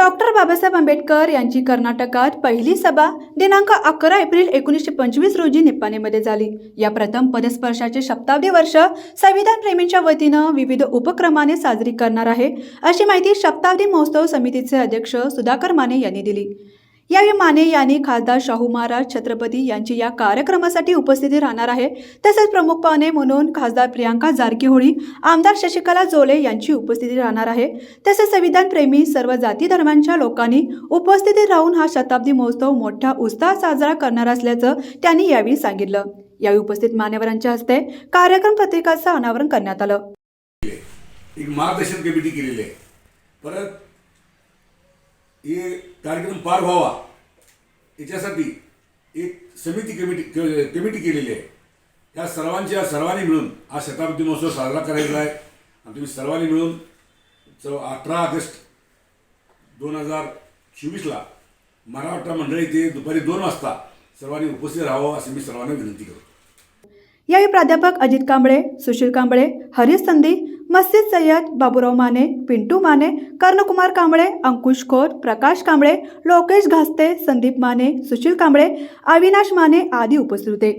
Doctor Babasaheb Ambedkar यांची कर्नाटकात पहिली सभा दिनांक अकरा एप्रिल एकोणीसशे पंचवीस रोजी निप्पाणीमध्ये झाली. या प्रथम पदस्पर्शाचे शताब्दी वर्ष संविधान प्रेमींच्या वतीनं विविध उपक्रमाने साजरी करणार आहे अशी माहिती शताब्दी महोत्सव समितीचे अध्यक्ष सुधाकर माने यांनी दिली. यावेळी माने यांनी खासदार शाहू महाराज छत्रपती यांची या कार्यक्रमासाठी उपस्थिती राहणार आहे. तसेच प्रमुख पाहुणे म्हणून खासदार प्रियांका जारकीहोळी आमदार शशिकला जोले यांची उपस्थिती राहणार आहे. तसेच संविधान प्रेमी सर्व जाती धर्मांच्या लोकांनी उपस्थितीत राहून हा शताब्दी महोत्सव मोठ्या उत्साहात साजरा करणार असल्याचं त्यांनी यावेळी सांगितलं. यावेळी उपस्थित मान्यवरांच्या हस्ते कार्यक्रम पत्रिकाचं अनावरण करण्यात आलं. एक मार्गदर्शन कमिटी केलेली आहे. परत हे कार्यक्रम पार व्हावा. याच्यासाठी एक समिती कमिटी कमिटी केलेली आहे. त्या सर्वांच्या सर्वांनी मिळून हा शताब्दी महोत्सव साजरा करायचा आहे. आणि तुम्ही सर्वांनी मिळून चौ अठरा ऑगस्ट दोन हजार चोवीसला मराठा मंडळी इथे दुपारी दोन वाजता सर्वांनी उपस्थित राहावं असं मी सर्वांना विनंती करतो. यावेळी प्राध्यापक अजित कांबळे सुशील कांबळे हरीश संधी मस्जिद सय्यद बाबूराव माने पिंटू माने कर्णकुमार कांबळे अंकुश खोत प्रकाश कांबळे लोकेश घास्ते संदीप माने सुशील कांबळे अविनाश माने आदी उपस्थित होते.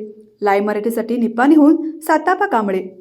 लाईव्ह मराठीसाठी निप्पाणीहून सातापा कांबळे.